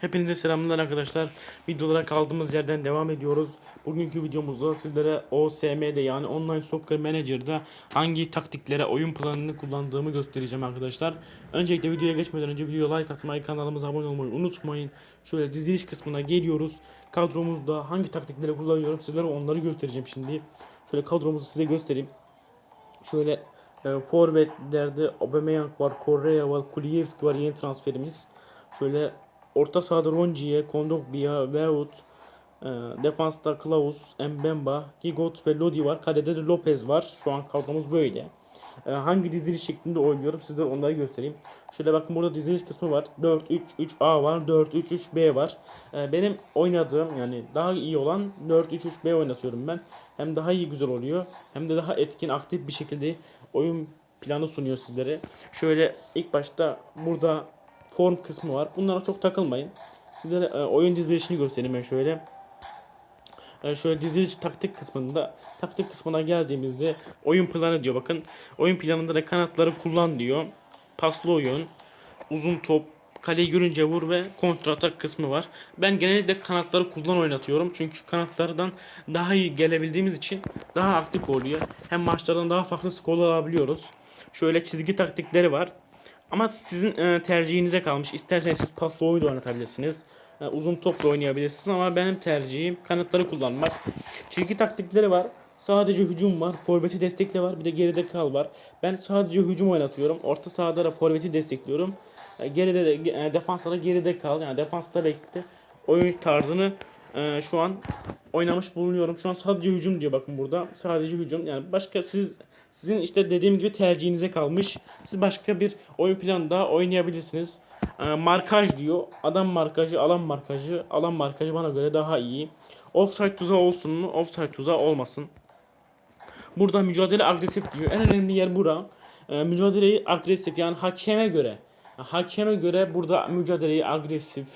Hepinize selamlar arkadaşlar. Videolara kaldığımız yerden devam ediyoruz. Bugünkü videomuzda sizlere OSM'de yani Online Soccer Manager'da hangi taktiklere oyun planını kullandığımı göstereceğim arkadaşlar. Öncelikle videoya geçmeden önce videoya like atmayı, kanalımıza abone olmayı unutmayın. Şöyle diziliş kısmına geliyoruz. Kadromuzda hangi taktikleri kullanıyorum sizlere onları göstereceğim şimdi. Şöyle kadromuzu size göstereyim. Şöyle e, forvetlerde Aubameyang var, Correa var, Kulievski var yeni transferimiz. Şöyle orta sahada Rongier, Kondogbia, Veut, e, defansta Klaus, Mbemba, Gigot ve Lodi var. Kalede de Lopez var. Şu an kadromuz böyle. E, hangi diziliş şeklinde oynuyorum sizlere onları göstereyim. Şöyle bakın burada diziliş kısmı var. 4-3-3-A var, 4-3-3-B var. E, benim oynadığım yani daha iyi olan 4-3-3-B oynatıyorum ben. Hem daha iyi güzel oluyor hem de daha etkin aktif bir şekilde oyun planı sunuyor sizlere. Şöyle ilk başta burada form kısmı var. Bunlara çok takılmayın. Sizlere e, oyun dizilişini göstereyim ben şöyle. E, şöyle diziliş taktik kısmında taktik kısmına geldiğimizde oyun planı diyor bakın. Oyun planında da kanatları kullan diyor. Paslı oyun, uzun top, kaleyi görünce vur ve kontratak kısmı var. Ben genellikle kanatları kullan oynatıyorum. Çünkü kanatlardan daha iyi gelebildiğimiz için daha aktif oluyor. Hem maçlardan daha farklı skorlar alabiliyoruz. Şöyle çizgi taktikleri var. Ama sizin e, tercihinize kalmış. İsterseniz siz paslı oyun da oynatabilirsiniz. E, uzun topla oynayabilirsiniz ama benim tercihim kanatları kullanmak. Çizgi taktikleri var. Sadece hücum var. Forveti destekle var. Bir de geride kal var. Ben sadece hücum oynatıyorum. Orta sahada da forveti destekliyorum. E, geride de e, defansta da geride kal. Yani defansta bekle. Oyun tarzını e, şu an oynamış bulunuyorum. Şu an sadece hücum diyor bakın burada. Sadece hücum. Yani başka siz sizin işte dediğim gibi tercihinize kalmış. Siz başka bir oyun planı daha oynayabilirsiniz. E, markaj diyor. Adam markajı, alan markajı. Alan markajı bana göre daha iyi. Offside tuzağı olsun mu? Offside tuzağı olmasın. Burada mücadele agresif diyor. En önemli yer bura. E, mücadeleyi agresif yani hakeme göre. Hakeme göre burada mücadeleyi agresif.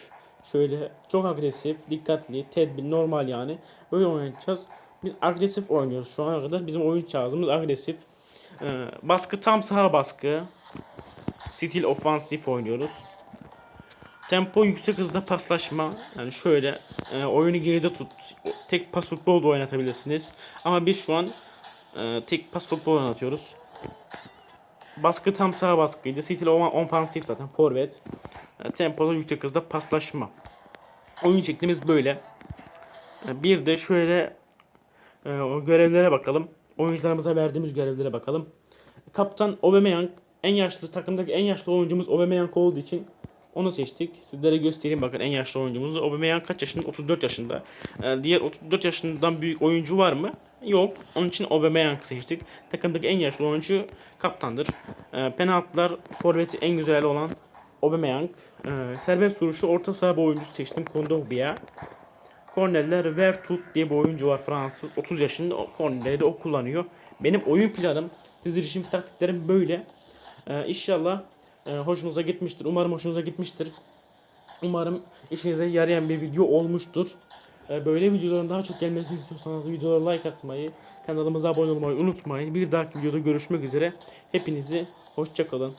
Şöyle çok agresif, dikkatli, tedbir, normal yani. Böyle oynayacağız. Biz agresif oynuyoruz şu ana kadar. Bizim oyun tarzımız agresif. Ee, baskı tam saha baskı. Stil ofansif oynuyoruz. Tempo yüksek hızda paslaşma. Yani şöyle e, oyunu geride tut. Tek pas futbol da oynatabilirsiniz. Ama biz şu an e, tek pas futbol oynatıyoruz. Baskı tam saha baskıydı. Stil ofansif zaten forvet. E, tempoda yüksek hızda paslaşma. Oyun şeklimiz böyle. E, Bir de şöyle e, o görevlere bakalım. Oyuncularımıza verdiğimiz görevlere bakalım. Kaptan Aubameyang en yaşlı takımdaki en yaşlı oyuncumuz Aubameyang olduğu için onu seçtik. Sizlere göstereyim bakın en yaşlı oyuncumuz. Aubameyang kaç yaşında? 34 yaşında. Diğer 34 yaşından büyük oyuncu var mı? Yok. Onun için Aubameyang seçtik. Takımdaki en yaşlı oyuncu kaptandır. Penaltılar forveti en güzel olan Aubameyang. E, serbest vuruşu orta saha bir oyuncusu seçtim. Kondogbia. Korneller Vertut diye bir oyuncu var Fransız. 30 yaşında o korneleri de o kullanıyor. Benim oyun planım, dizilişim, taktiklerim böyle. Ee, inşallah e, hoşunuza gitmiştir. Umarım hoşunuza gitmiştir. Umarım işinize yarayan bir video olmuştur. Ee, böyle videoların daha çok gelmesini istiyorsanız videolara like atmayı, kanalımıza abone olmayı unutmayın. Bir dahaki videoda görüşmek üzere. Hepinizi hoşçakalın.